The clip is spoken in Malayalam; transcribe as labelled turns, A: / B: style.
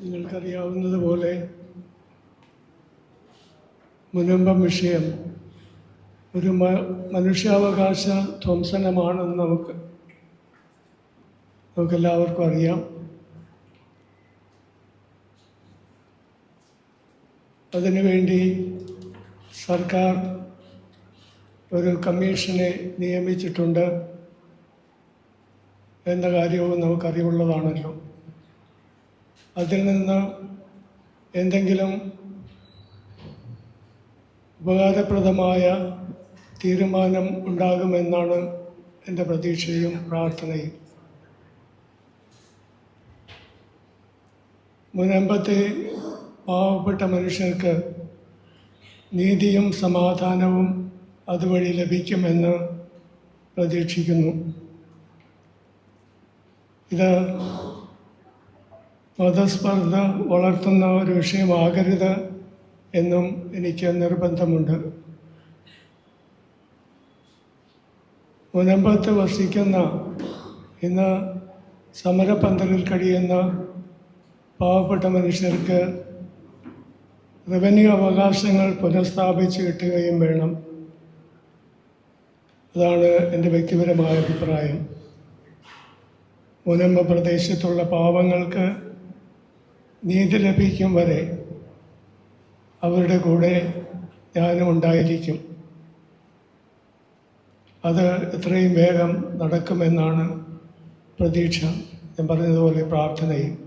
A: നിങ്ങൾക്കറിയാവുന്നതുപോലെ മുനമ്പം വിഷയം ഒരു മ മനുഷ്യാവകാശ ധ്വംസനമാണെന്ന് നമുക്ക് നമുക്കെല്ലാവർക്കും അറിയാം. അതിനുവേണ്ടി സർക്കാർ ഒരു കമ്മീഷനെ നിയമിച്ചിട്ടുണ്ട് എന്ന കാര്യവും നമുക്കറിവുള്ളതാണല്ലോ. അതിൽ നിന്ന് എന്തെങ്കിലും ഉപകാരപ്രദമായ തീരുമാനം ഉണ്ടാകുമെന്നാണ് എന്റെ പ്രതീക്ഷയും പ്രാർത്ഥനയും. മുനമ്പത്തെ പാവപ്പെട്ട മനുഷ്യർക്ക് നീതിയും സമാധാനവും അതുവഴി ലഭിക്കുമെന്ന് പ്രതീക്ഷിക്കുന്നു. ഇത് മതസ്പർദ്ധ വളർത്തുന്ന ഒരു വിഷയമാകരുത് എന്നും എനിക്ക് നിർബന്ധമുണ്ട്. മുനമ്പത്ത് വസിക്കുന്ന ഇന്ന് സമരപന്തലിൽ കഴിയുന്ന പാവപ്പെട്ട മനുഷ്യർക്ക് റവന്യൂ അവകാശങ്ങൾ പുനഃസ്ഥാപിച്ച് കിട്ടുകയും വേണം. അതാണ് എന്റെ വ്യക്തിപരമായ അഭിപ്രായം. മുനമ്പ പ്രദേശത്തുള്ള പാവങ്ങൾക്ക് നീതി ലഭിക്കും വരെ അവരുടെ കൂടെ ഞാനും ഉണ്ടായിരിക്കും. അത് എത്രയും വേഗം നടക്കുമെന്നാണ് പ്രതീക്ഷ. ഞാൻ പറഞ്ഞതുപോലെ പ്രാർത്ഥനയും